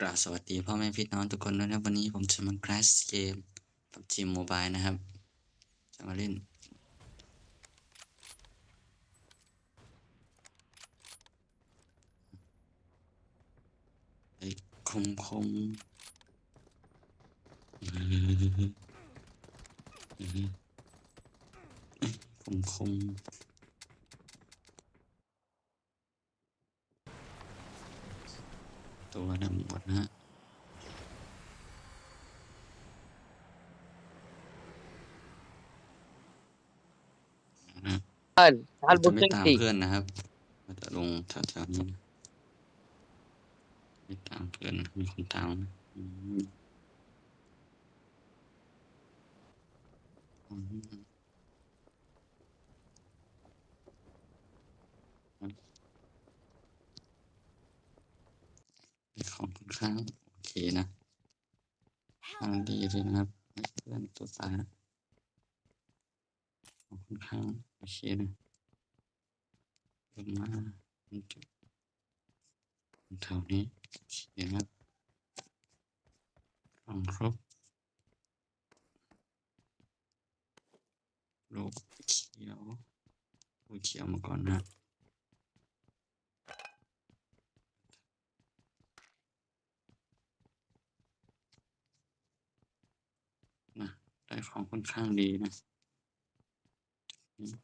กราบสวัสดีพ่อแม่พี่น้องทุกคนด้วยนะวันนี้ผมจะมาคลาสเกม PUBG Mobile นะครับ จะมาเล่น ไอ้คมคมคมคม ตัวนั่ำหมดนะฮะจะไม่ตามเพื่อนนะครับเาจะลงแถวๆนี้นะไม่ตามเพื่อนมีคนตามนะอืม ของค่อนข้างโอเคนะทางดีเลยนะครับเพื่อนตัวตายนะของค่อนข้างโอเคนะลงมาจุดแถวนี้โอเคนครับของครบลูกเขียวลูกเขียวมาก่อนนะ ได้ ของค่อนข้างดีนะอืม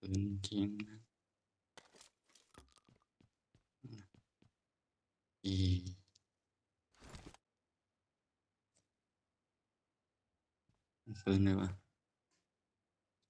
ปืนจริงนะอีปืนเลยวะ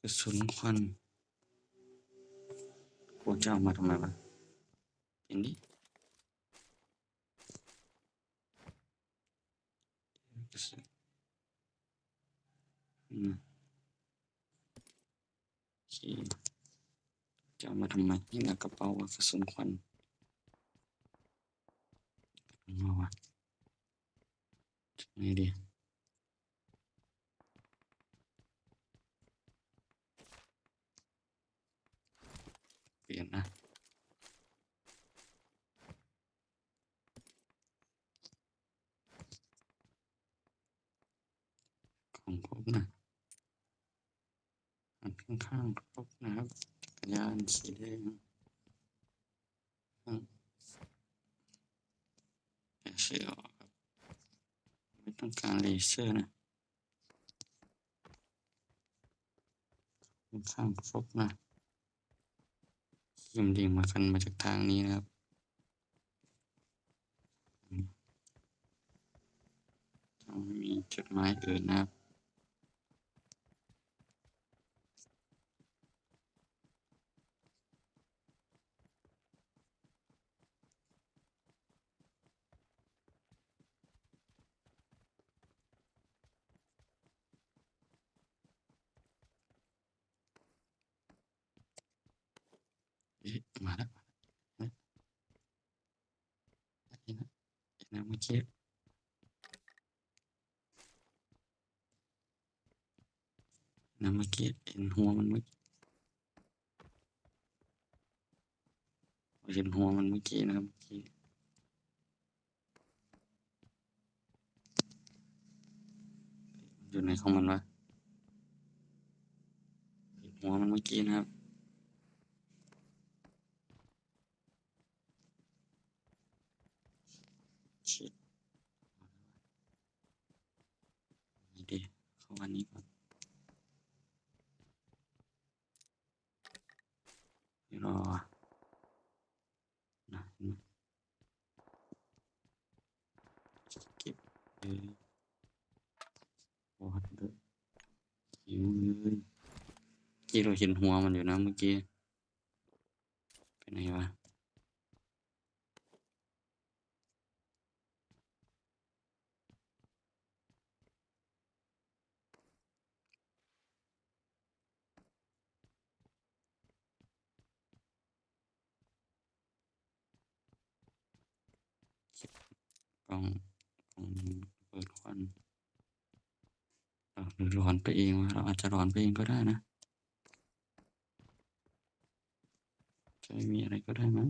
กระสุนควัน กูจะเอามาทำไมวะเห็นดิกระสุนอืมโอเคจะเอามาทำไมนี่นะกระเป๋าวะกระสุนควันเอาวี่ยนนะ ของครบนะอันข้างๆครบนะครับจักรยานสีแดงอืมแกะเสื้อออกครับ ไม่ต้องการเลเซอร์นะข้างๆครบนะ ยิมดิงมากันมาจากทางนี้นะครับมต้องไม่มีจุดหมายอื่นนะครับ เอ๊ะมาแล้วเอ๊ะเห็นนะเห็ นะเมื่อกี้นะเมื่อกี้เห็นหัวมันเมื่อกี้เห็นหัวมันเมื่อกี้นะครับเมื่อกี้อยู่ในของมันวะเห็นหัวมันเมื่อกี้นะครับชิดนี่ ข้าวันนี้ก่อนไม่รอนะเห็นไหมเก็บเลยโอ้โหหิวเลยเมื่อกี้เราเห็นหัวมันอยู่นะเมื่อกี้ไปไหนวะ ลองกล้องเปิดควันหรือหลอนไปเองวะเราอาจจะหลอนไปเองก็ได้นะ จะไม่มีอะไรก็ได้มั้ง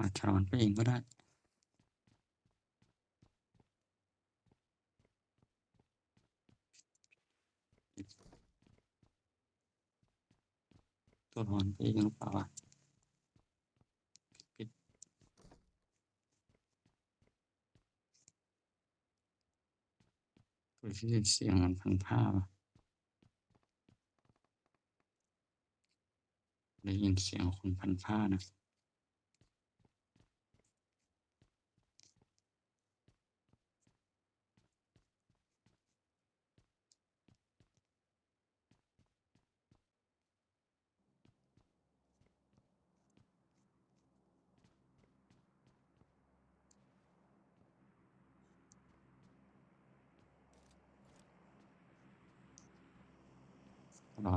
อาจจะหอนไปเองก็ได้ตัวหอนไปเองหรือเปล่าวะปิดตัวที่เสียงมันพันผ้าวะได้ยินเสียงคนพันผ้านะ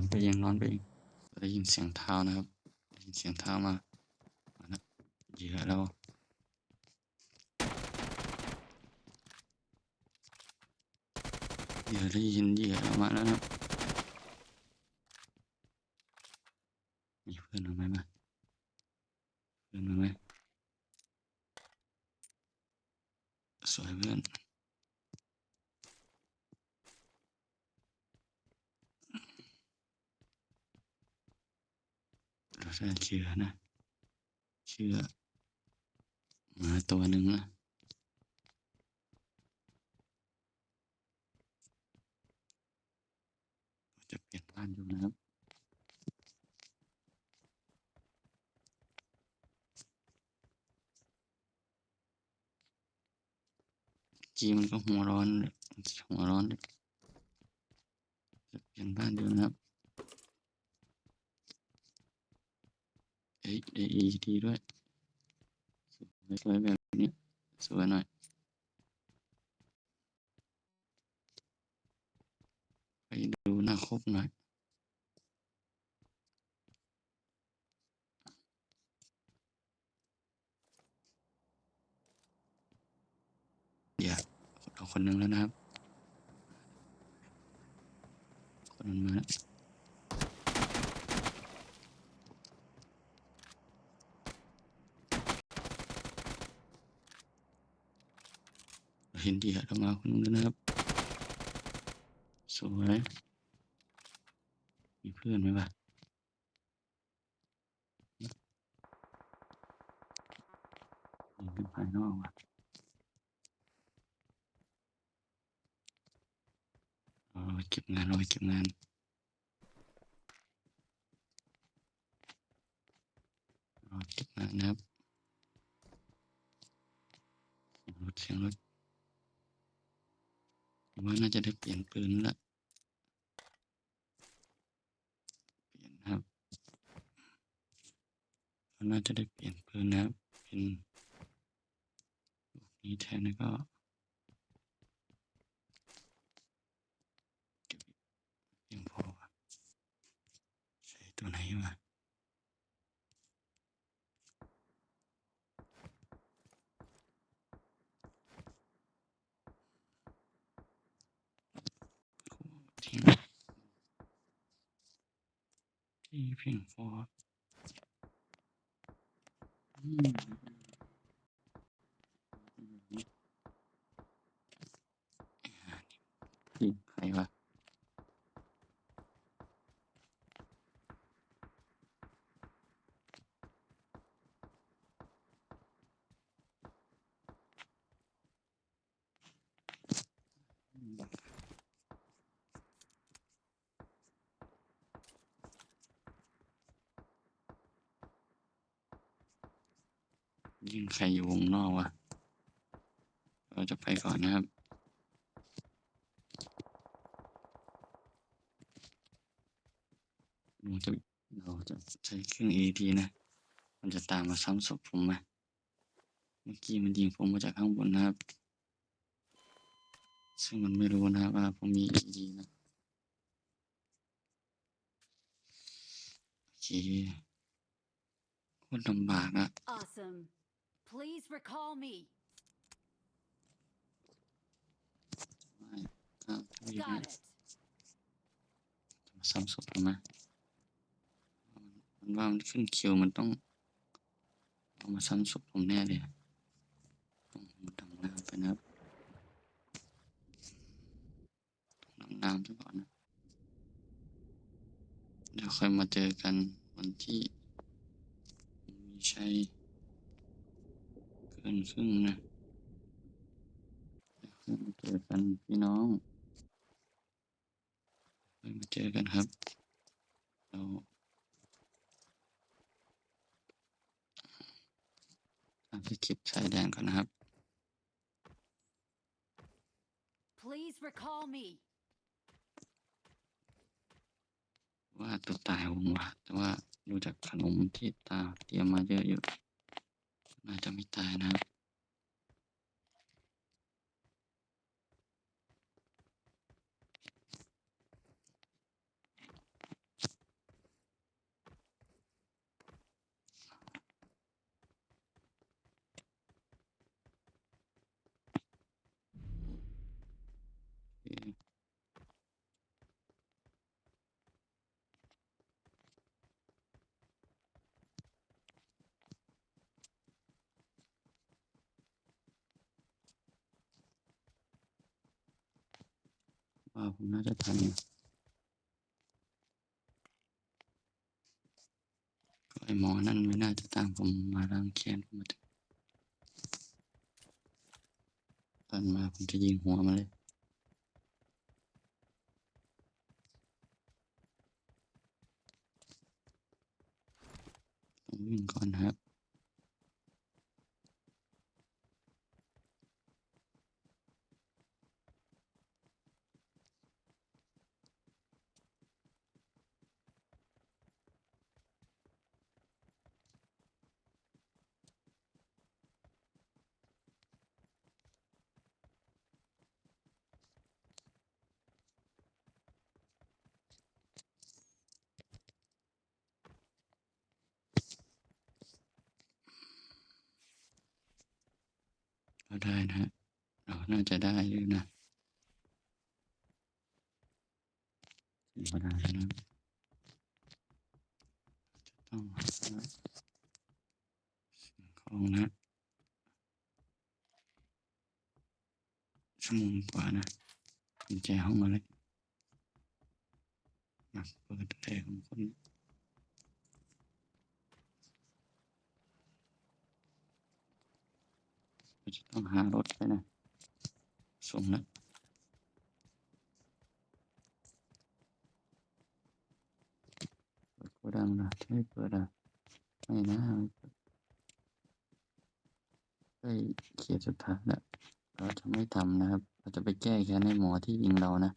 อนไปเองร้อนไปเองได้ยินเสียงเท้านะครับได้ยินเสียงเท้ามามาแล้วเหยื่อแล้วเหยื่อได้ยินเหยื่อมาแล้วนะครับมีเพื่อนมาไหมมาเพื่อนมาไหมสวยเพื่อน เราเชื่อนะ เชื่อมาตัวหนึ่งนะจะเปลี่ยนบ้านอยู่นะครับจีมันก็หัวร้อนหัวร้อนจะเปลี่ยนบ้านอยู่นะครับ เอ้ยเอดีด้วยสวยแบบนี้สวยหน่อยไปดูหน้าครบหน่อยเดี๋ยวเอาคนหนึ่งแล้วนะครับ คนนึงมาแล้ว เห็นดียเรามาคนนึงแล้วนะครับ สวยมีเพื่อนไหมวะยิงกันภายนอกว่ะเอาไว้เก็บงานเอาไว้เก็บงานเอาเก็บงานนะครับรถเสียงรถ ผมว่าน่าจะได้เปลี่ยนปืนละเปลี่ยนครับน่าจะได้เปลี่ยนปืนนะครับ เป็นลูกนี้แทนแล้วก็เก็บเพียงพอใช้ตัวไหนวะทิ้ง ที่เพียงพออืมยิงใครวะยิง ใครอยู่วงนอกวะ เราจะไปก่อนนะครับเราจะเราจะใช้เครื่อง AD นะ มันจะตามมาซ้ำศพผมไหมเมื่อกี้มันยิงผมมาจากข้างบนนะครับ ซึ่งมันไม่รู้นะว่าผมมี ED นะโอเคโคตรลำบากอะ Awesome. Please recall me. ไม่ก็ถ้าอยู่นะ Got it. ซ้ำศพถูกไหมมันว่ามันขึ้นคิวมันต้องเอามาซ้ำศพผมแน่เลยต้องมาดำน้ำไปนะครับต้องดำน้ำซะก่อนนะ เดี๋ยวค่อยมาเจอกันวันที่มีชัยเกินครึ่งนะเดี๋ยวค่อยมาเจอกันพี่น้องค่อยมาเจอกันครับ เราทำสคริปต์สายแดงก่อนนะครับ Please recall me. ว่าตัวตายผมว่าแต่ว่าดูจากขนมที่ตาเตรียมมาเยอะอยู่ น่าจะไม่ตายนะครับ โอเค ว่าผมน่าจะทันไอหมอนั่นไม่น่าจะตามผมมาล้างแค้นผมมาถึงตอนมาผมจะยิงหัวมาเลย ต้องวิ่งก่อนนะครับ เราได้นะฮะเราน่าจะได้อยู่นะถึงเวลาแล้นะจะต้องหาสิ่งของนะชั่วโมงกว่านะกุญแจห้องอะไรมาเปิดแรกของคนเราจะ ต้องหารถไปนะส่งนะเปิดโกดังนะไม่เปิดอะไม่นะไม่เปิดใกล้เขียดสุดท้ายแล้วเราจะไม่ทำนะครับ เราจะไปแก้แค้นให้หมอที่ยิงเรานะ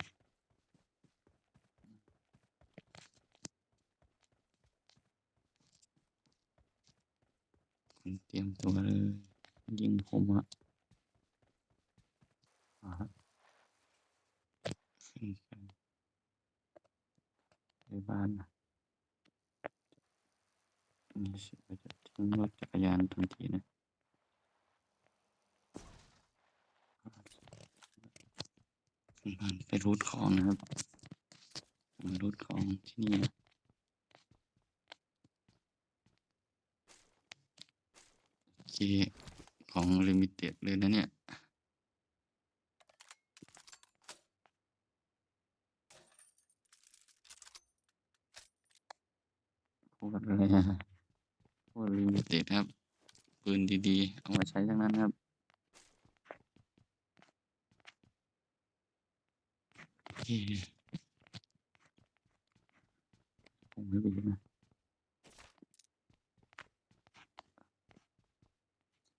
เตรียมตัวเลย ยิงผมอะอ่าฮะขึ้นในบ้านนะนี่สิจะทิ้งรถจักรยานทันทีนะไปรูดของนะครับรูดของที่นี่นะโอเค ของลิมิเต็ดเลยนะเนี่ยโคตรเลยฮะโคตรลิมิเต็ดครับ ปืนดีๆ เอามาใช้ทั้งนั้นครับคผมไม่ไปนะ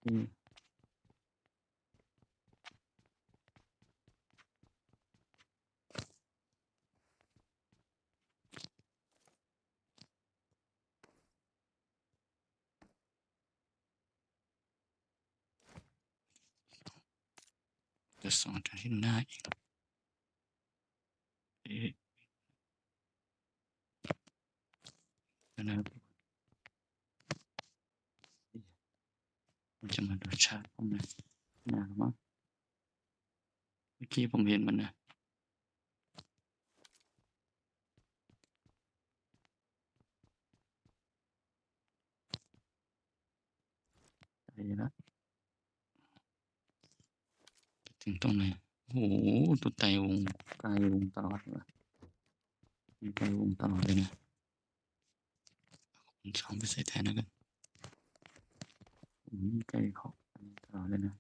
โอเคจะสอนที่หน้าอีกนะครับมันจะมาดูชาร์จผมนะน่าหรือมั้งเมื่อกี้ผมเห็นมันนะไปแล้วไป ถึงตรงไหนโอ้โหตัวไตวงกายวงตลอดเลยมีไกยวงตลอดเลยนะสองไปใส่แทนแล้วกันอืมไกลเขาอันนี้ตลอดเลยนะ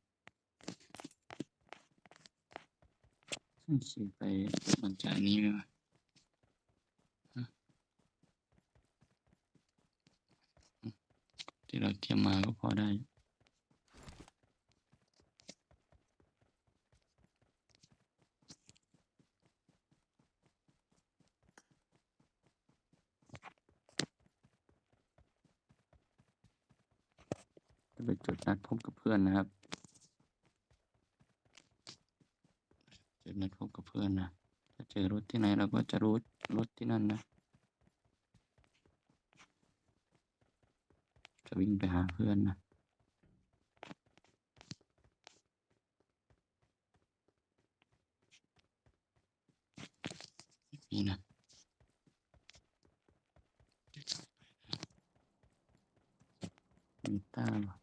ซึ่งขี่ไปหลังจากนี้ไหมวะฮะอืมที่เราเตรียมมาก็พอได้ ไปจุดนัดพบกับเพื่อนนะครับ จุดนัดพบกับเพื่อนนะ ถ้าเจอรถที่ไหนเราก็จะรู้รถที่นั่นนะ จะวิ่งไปหาเพื่อนนะนี่นะมีต้าเหรอ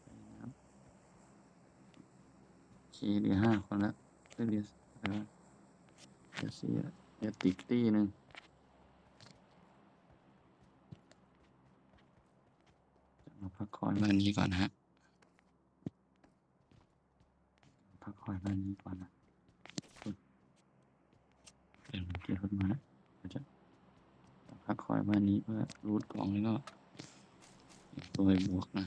ใส่น้ำขี่ เหลือห้าคนละเอ้ยเหลืออะไรวะเหลือสี่เหลือติกตี้หนึ่งมาพักคอยบ้านนี้ก่อนฮะ พักคอยบ้านนี้ก่อนนะเดี๋ยวเกียร์รถมาเดี๋ยวจะพักคอยบ้านนี้เพื่อรูดกล่องแล้วก็ตัวบวกนะ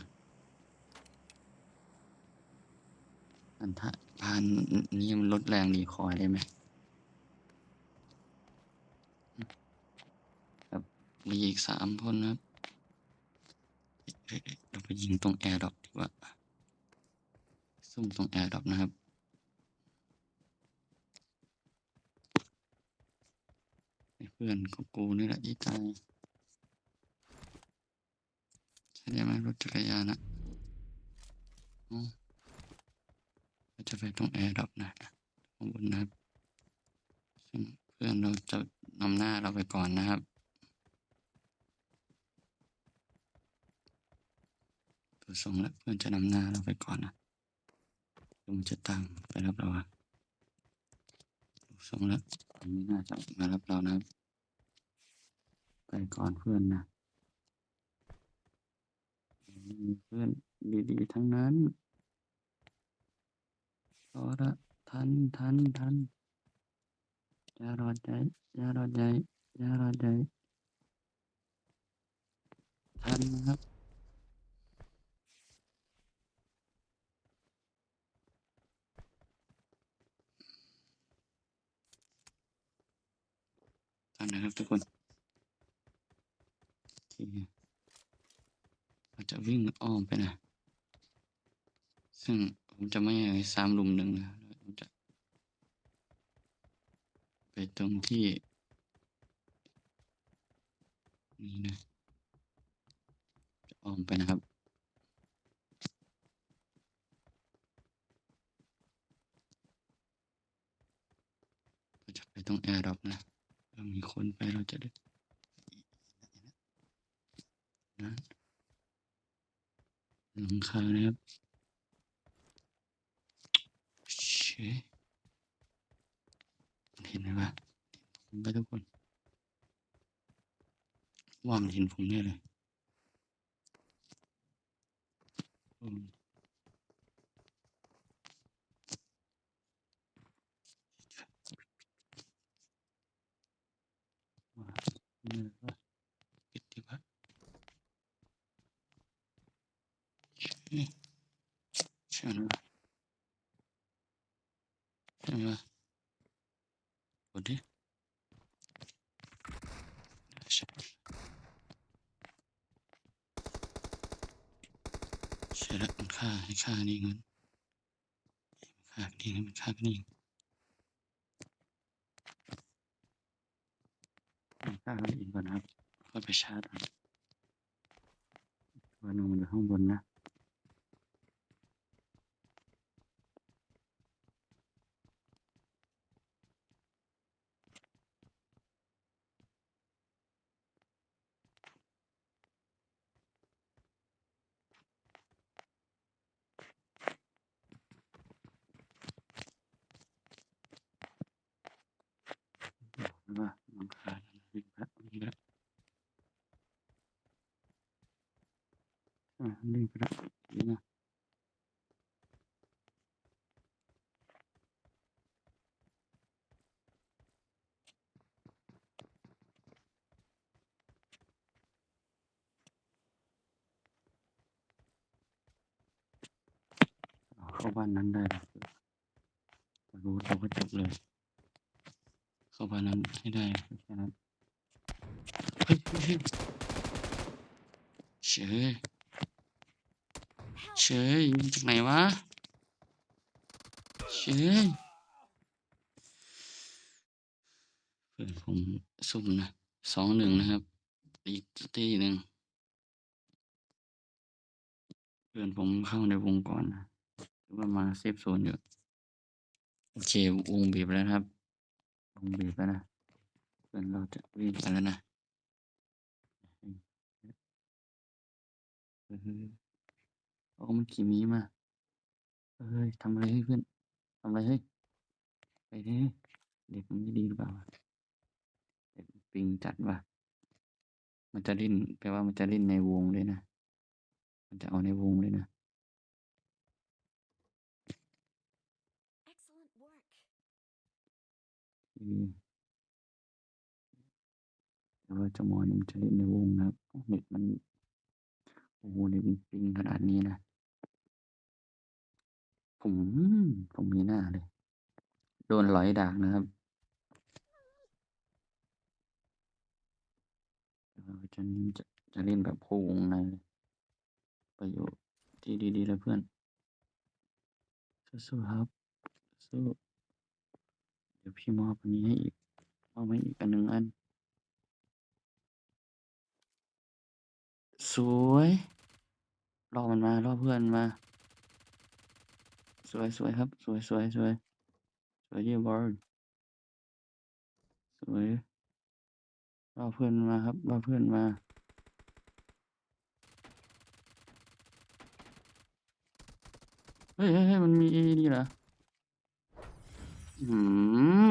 อันทะ พานนี้มันลดแรงรีคอยได้ไหมครับมีอีกสามคนนะครับเอ้ยเราไปยิงตรงแอร์ดรอปดีกว่าซุ่มตรงแอร์ดรอปนะครับเพื่อนของกูนี่แหละที่ตายใช่ไหมรถจักรยานอะ จะไปตรงแอร์ดรอปนะข้างบนนะครับซึ่งเพื่อนเราจะนำหน้าเราไปก่อนนะครับตัวส่งแล้วเพื่อนจะนำหน้าเราไปก่อนนะเดี๋ยวมันจะตามไปรับเราอะตัวส่งแล้วมันไม่น่าจะมารับเรานะครับไปก่อนเพื่อนนะเพื่อนดีๆทั้งนั้น รอละทันทันทันอย่ารอใจอย่ารอใจอย่ารอใจทันนะครับตอนนะครับทุกคนอเคเราจะวิ่งอ้อมไปนะซึ่ง ผมจะไม่ให้สามลุมหนึ่งนะผมจะไปตรงที่นี่นะจะอ้อมไปนะครับเราจะไปตรงแอร์ดรอปนะเรามีคนไปเราจะได้นะหลังคานะครับ เห็นไหมวะเห็นผมไปทุกคนว่ามันเห็นผมแน่เลยอืมว่าเนี่ยว่าปิดดีกว่าเช่ใช่ไหมวะใช่ไหมวะกดดิ ใช่ใช่แล้วมัน ฆ่านี่เงินฆ่านี่มันค่านี่มันฆ่าคนอื่นก่อนนะครับก็ไปชาร์จมันวันนึงมันอยู่ข้างบนนะ บอกเลยว่าน้องคายวิ่งไปวิ่งแล้วอ่าวิ่งไปแล้วนี่นะเข้าบ้านนั้นได้เลยรู้เราก็จบเลย เข้าบ้านนั้นให้ได้แค่นั้นเฮ้ยเฮ้ยเฮ้ยเฉยยมาจากไหนวะเฉยเพื่อนผมสุ่มนะสองหนึ่งนะครับอีกตีหนึ่งเพื่อนผมเข้าในวงก่อนนะหรือว่ามาเซฟโซนอยู่ โอเค วงบีบแล้วครับ วงบีบแล้วนะเพื่อนเราจะวิ่งไปแล้วนะเฮ้ยเฮ้ยโอ้มันขี่มีมาเฮ้ยทำอะไรให้เพื่อนทำอะไรเฮ้ยไปดิเด็กมันไม่ดีหรือเปล่าเด็กปิงจัดว่ะมันจะเล่นแปลว่ามันจะเล่นในวงเลยนะ มันจะเอาในวงเลยนะ Excellent work. คือ แต่ว่าจะมอนมันจะเล่นในวงนะครับ เน็ตมัน โอ้โหเน็ตมันปิงขนาดนี้นะ ผม ผมมีหน้าเลย โดนหลอยดากนะครับแต่ว่าจะจะเล่นแบบโค้งในเลยประโยชน์ที่ดีๆแล้วเพื่อนสู้ๆครับสู้ เดี๋ยวพี่มอบอันนี้ให้อีกมอบให้อีกอันหนึ่งอัน สวยรอมันมารอเพื่อนมา สวยสวยครับ สวยสวยสวยสวยเยี่บอลสวยรอเพื่อนมาครับรอเพื่อนมาเฮ้ยเฮ้ยเฮ้ยมันมีนี่เหรอ อื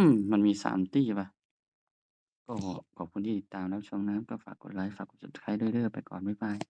ม มันมีสามตี้ป่ะ ก็ขอบคุณที่ติดตามรับชมนะครับ ก็ฝากกดไลค์ ฝากกด subscribe ด้วยเด้อไปก่อน บ๊ายบาย